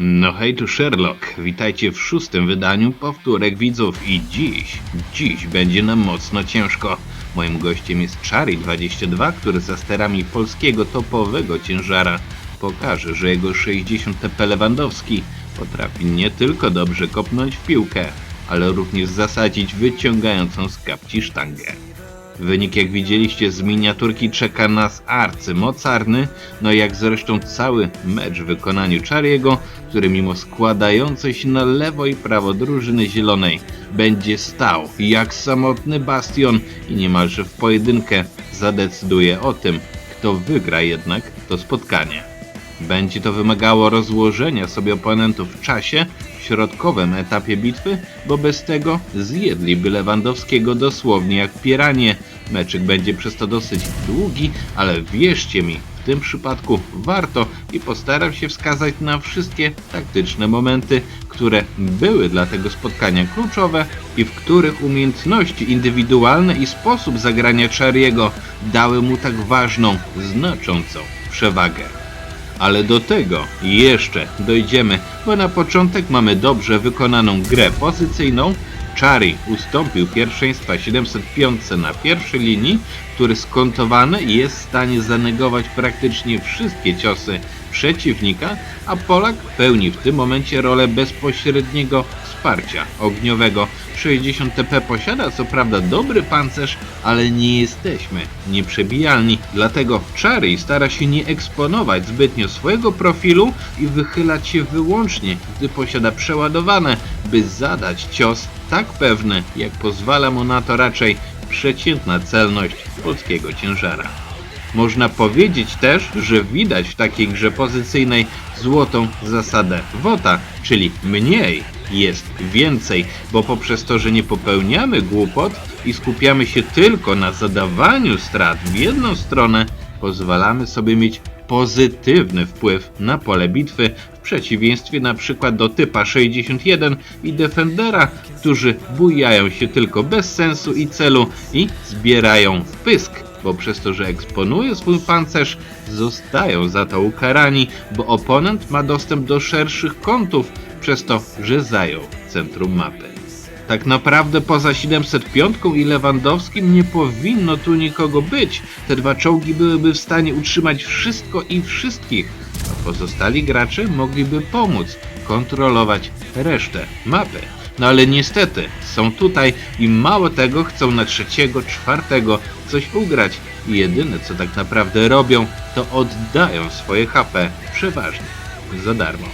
No hej tu Sherlock, witajcie w szóstym wydaniu powtórek widzów i dziś, dziś będzie nam mocno ciężko. Moim gościem jest Chary22, który za sterami polskiego topowego ciężara pokaże, że jego 60 TP Lewandowski potrafi nie tylko dobrze kopnąć w piłkę, ale również zasadzić wyciągającą z kapci sztangę. Wynik, jak widzieliście z miniaturki, czeka nas arcymocarny, no jak zresztą cały mecz w wykonaniu Czariego, który mimo składającej się na lewo i prawo drużyny zielonej będzie stał jak samotny bastion i niemalże w pojedynkę zadecyduje o tym, kto wygra jednak to spotkanie. Będzie to wymagało rozłożenia sobie oponentów w czasie, w środkowym etapie bitwy, bo bez tego zjedliby Lewandowskiego dosłownie jak piranie. Meczyk będzie przez to dosyć długi, ale wierzcie mi, w tym przypadku warto i postaram się wskazać na wszystkie taktyczne momenty, które były dla tego spotkania kluczowe i w których umiejętności indywidualne i sposób zagrania Chariego dały mu tak ważną, znaczącą przewagę. Ale do tego jeszcze dojdziemy, bo na początek mamy dobrze wykonaną grę pozycyjną. Chari ustąpił pierwszeństwa 705 na pierwszej linii, który skontowany jest w stanie zanegować praktycznie wszystkie ciosy przeciwnika, a Polak pełni w tym momencie rolę bezpośredniego wsparcia ogniowego. 60 TP posiada co prawda dobry pancerz, ale nie jesteśmy nieprzebijalni, dlatego Chary stara się nie eksponować zbytnio swojego profilu i wychylać się wyłącznie, gdy posiada przeładowane, by zadać cios tak pewny, jak pozwala mu na to raczej przeciętna celność polskiego ciężara. Można powiedzieć też, że widać w takiej grze pozycyjnej złotą zasadę WOTA, czyli mniej jest więcej, bo poprzez to, że nie popełniamy głupot i skupiamy się tylko na zadawaniu strat w jedną stronę, pozwalamy sobie mieć pozytywny wpływ na pole bitwy w przeciwieństwie na przykład do typa 61 i Defendera, którzy bujają się tylko bez sensu i celu i zbierają pysk bo przez to, że eksponuje swój pancerz, zostają za to ukarani, bo oponent ma dostęp do szerszych kątów, przez to, że zajął centrum mapy. Tak naprawdę poza 705 i Lewandowskim nie powinno tu nikogo być. Te dwa czołgi byłyby w stanie utrzymać wszystko i wszystkich, a pozostali gracze mogliby pomóc kontrolować resztę mapy. No ale niestety są tutaj i mało tego chcą na trzeciego, czwartego coś ugrać i jedyne co tak naprawdę robią to oddają swoje HP przeważnie za darmo.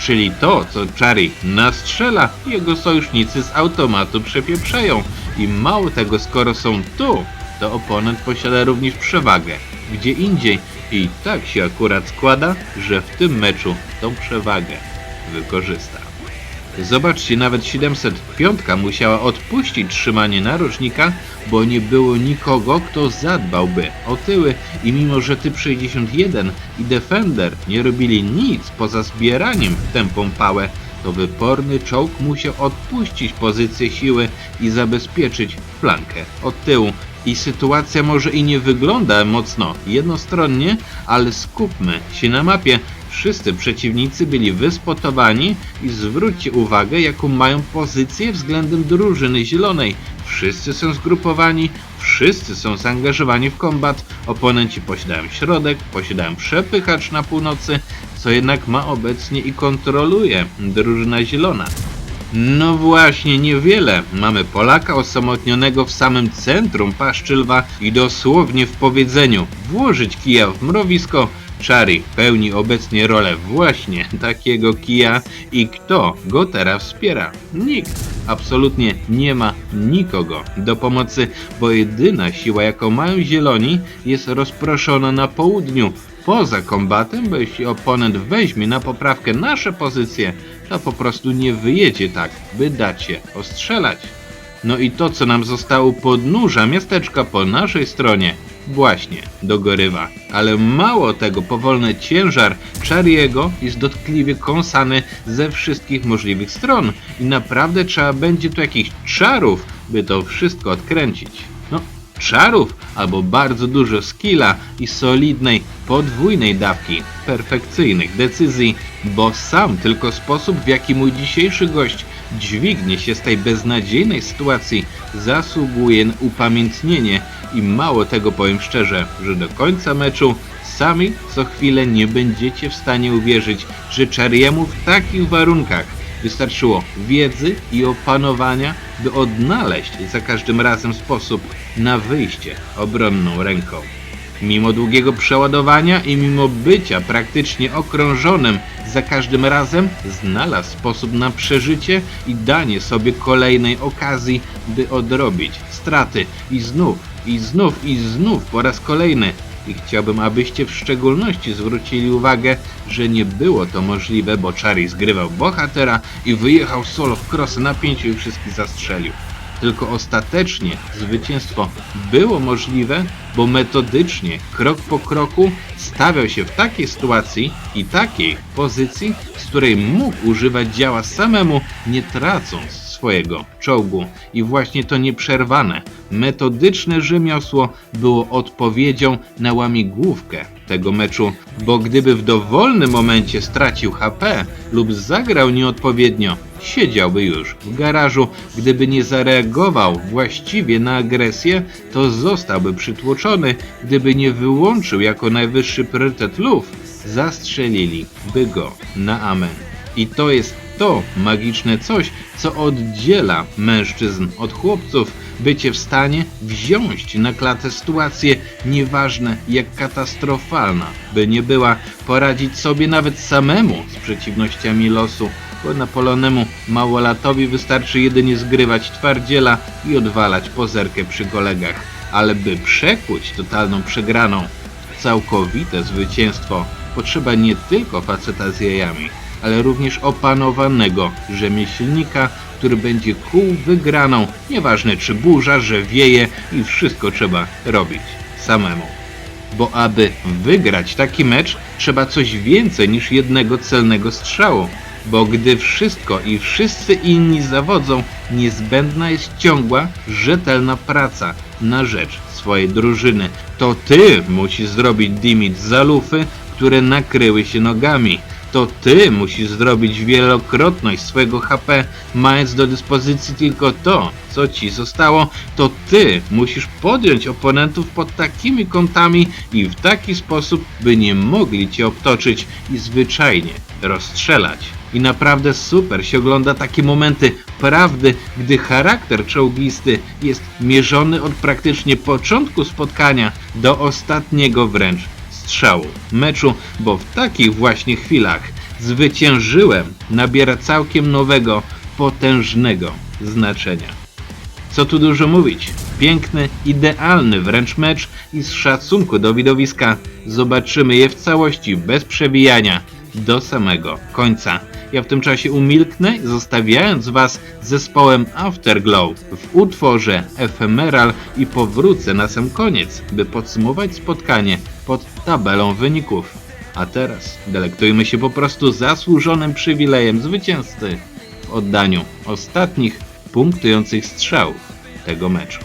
Czyli to, co Chary nastrzela, jego sojusznicy z automatu przepieprzają. I mało tego, skoro są tu, to oponent posiada również przewagę gdzie indziej. I tak się akurat składa, że w tym meczu tą przewagę wykorzysta. Zobaczcie, nawet 705 musiała odpuścić trzymanie narożnika, bo nie było nikogo, kto zadbałby o tyły i mimo, że typ 61 i Defender nie robili nic poza zbieraniem w tępą pałę, to wyporny czołg musiał odpuścić pozycję siły i zabezpieczyć flankę od tyłu. I sytuacja może i nie wygląda mocno jednostronnie, ale skupmy się na mapie. Wszyscy przeciwnicy byli wyspotowani i zwróćcie uwagę, jaką mają pozycję względem drużyny zielonej. Wszyscy są zgrupowani, wszyscy są zaangażowani w kombat. Oponenci posiadają środek, posiadają przepychacz na północy, co jednak ma obecnie i kontroluje drużyna zielona. No właśnie, niewiele. Mamy Polaka osamotnionego w samym centrum paszczy lwa i dosłownie w powiedzeniu włożyć kija w mrowisko. Chary pełni obecnie rolę właśnie takiego kija i kto go teraz wspiera? Nikt. Absolutnie nie ma nikogo do pomocy, bo jedyna siła jaką mają zieloni jest rozproszona na południu poza kombatem, bo jeśli oponent weźmie na poprawkę nasze pozycje, to po prostu nie wyjedzie tak, by dać się ostrzelać. No i to, co nam zostało podnóża miasteczka po naszej stronie, właśnie dogorywa. Ale mało tego, powolny ciężar Chariego jest dotkliwie kąsany ze wszystkich możliwych stron i naprawdę trzeba będzie tu jakichś czarów, by to wszystko odkręcić. No, czarów albo bardzo dużo skilla i solidnej, podwójnej dawki perfekcyjnych decyzji, bo sam tylko sposób w jaki mój dzisiejszy gość dźwignie się z tej beznadziejnej sytuacji zasługuje na upamiętnienie i mało tego powiem szczerze, że do końca meczu sami co chwilę nie będziecie w stanie uwierzyć, że Czariemu w takich warunkach wystarczyło wiedzy i opanowania, by odnaleźć za każdym razem sposób na wyjście obronną ręką. Mimo długiego przeładowania i mimo bycia praktycznie okrążonym za każdym razem, znalazł sposób na przeżycie i danie sobie kolejnej okazji, by odrobić straty i znów, i znów, i znów po raz kolejny. I chciałbym, abyście w szczególności zwrócili uwagę, że nie było to możliwe, bo Chari zgrywał bohatera i wyjechał solo w krosy na pięciu i wszystkich zastrzelił. Tylko ostatecznie zwycięstwo było możliwe, bo metodycznie, krok po kroku stawiał się w takiej sytuacji i takiej pozycji, z której mógł używać działa samemu, nie tracąc swojego czołgu. I właśnie to nieprzerwane, metodyczne rzemiosło było odpowiedzią na łamigłówkę tego meczu, bo gdyby w dowolnym momencie stracił HP lub zagrał nieodpowiednio, siedziałby już w garażu. Gdyby nie zareagował właściwie na agresję, to zostałby przytłoczony. Gdyby nie wyłączył jako najwyższy priorytet luf, zastrzeliliby go na amen. I to jest to magiczne coś, co oddziela mężczyzn od chłopców, bycie w stanie wziąć na klatę sytuację, nieważne jak katastrofalna by nie była, poradzić sobie nawet samemu z przeciwnościami losu, bo Napoleonemu małolatowi wystarczy jedynie zgrywać twardziela i odwalać pozerkę przy kolegach, ale by przekuć totalną przegraną w całkowite zwycięstwo, potrzeba nie tylko faceta z jajami, ale również opanowanego rzemieślnika, który będzie kół wygraną, nieważne czy burza, że wieje i wszystko trzeba robić samemu. Bo aby wygrać taki mecz, trzeba coś więcej niż jednego celnego strzału. Bo gdy wszystko i wszyscy inni zawodzą, niezbędna jest ciągła, rzetelna praca na rzecz swojej drużyny. To ty musisz zrobić dimit zalufy, które nakryły się nogami. To ty musisz zrobić wielokrotność swojego HP, mając do dyspozycji tylko to, co ci zostało. To ty musisz podjąć oponentów pod takimi kątami i w taki sposób, by nie mogli cię obtoczyć i zwyczajnie rozstrzelać. I naprawdę super się ogląda takie momenty prawdy, gdy charakter czołgisty jest mierzony od praktycznie początku spotkania do ostatniego wręcz strzału meczu, bo w takich właśnie chwilach zwyciężyłem nabiera całkiem nowego, potężnego znaczenia. Co tu dużo mówić? Piękny, idealny wręcz mecz i z szacunku do widowiska zobaczymy je w całości bez przebijania do samego końca. Ja w tym czasie umilknę, zostawiając Was zespołem Afterglow w utworze Ephemeral i powrócę na sam koniec, by podsumować spotkanie pod tabelą wyników. A teraz delektujmy się po prostu zasłużonym przywilejem zwycięzcy w oddaniu ostatnich punktujących strzałów tego meczu.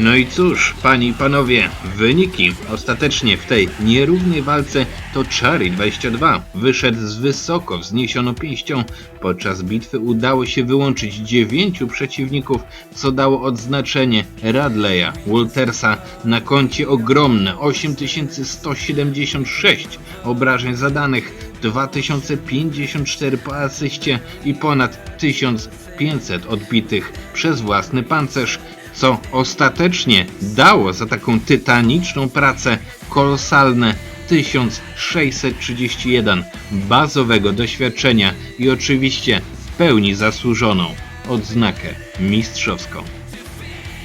No i cóż, panie i panowie, wyniki. Ostatecznie w tej nierównej walce to Chari 22 wyszedł z wysoko wzniesioną pięścią. Podczas bitwy udało się wyłączyć dziewięciu przeciwników, co dało odznaczenie Radleya Waltersa na koncie ogromne 8176 obrażeń zadanych, 2054 po asyście i ponad 1500 odbitych przez własny pancerz, co ostatecznie dało za taką tytaniczną pracę kolosalne 1631 bazowego doświadczenia i oczywiście w pełni zasłużoną odznakę mistrzowską.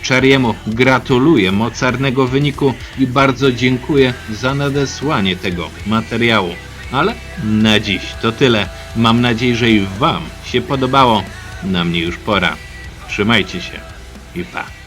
Czeriemu gratuluję mocarnego wyniku i bardzo dziękuję za nadesłanie tego materiału. Ale na dziś to tyle. Mam nadzieję, że i Wam się podobało. Na mnie już pora. Trzymajcie się i pa.